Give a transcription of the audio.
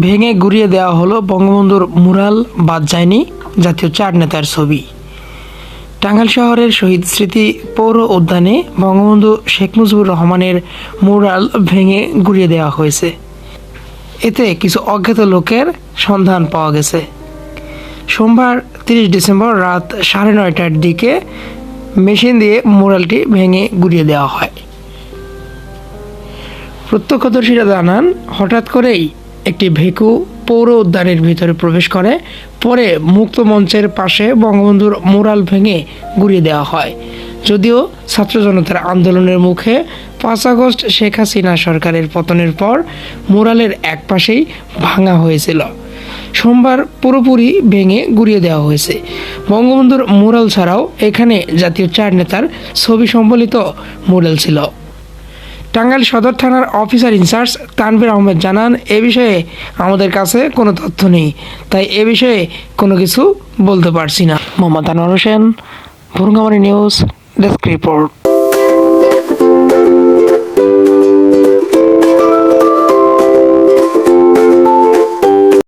ভেঙে গুড়িয়ে দেওয়া হলো বঙ্গবন্ধুর মুরাল বাদ যায়নি জাতীয় চার নেতার ছবি। টাঙ্গাইল শহরের শহীদ স্মৃতি পৌর উদ্যানে বঙ্গবন্ধু শেখ মুজিবুর রহমানের মুরাল ভেঙে গুড়িয়ে দেওয়া হয়েছে। এতে কিছু অজ্ঞাত লোকের সন্ধান পাওয়া গেছে। সোমবার তিরিশ ডিসেম্বর রাত সাড়ে নয়টার দিকে মেশিন দিয়ে মুরালটি ভেঙে গুড়িয়ে দেওয়া হয়। প্রত্যক্ষদর্শীরা জানান, হঠাৎ করেই একটি ভেকু পৌর উদ্যানের ভিতরে প্রবেশ করে। পরে মুক্ত মঞ্চের পাশে বঙ্গবন্ধুর মুরাল ভেঙে গুড়িয়ে দেওয়া হয়। যদিও ছাত্র জনতার আন্দোলনের মুখে পাঁচ আগস্ট শেখ হাসিনা সরকারের পতনের পর মুরালের এক পাশেই ভাঙা হয়েছিল। সোমবার পুরোপুরি ভেঙে গুড়িয়ে দেওয়া হয়েছে। বঙ্গবন্ধুর মোরাল ছাড়াও এখানে জাতীয় চার নেতার ছবি সম্বলিত মুরাল ছিল। টাঙ্গাইল সদর থানার অফিসার ইনচার্জ তানভীর আহমেদ জানান, এ বিষয়ে আমাদের কাছে কোনো তথ্য নেই, তাই এ বিষয়ে কোনো কিছু বলতে পারছি না। Mohammad Anwar Hossain Bhurungamari news, desk report.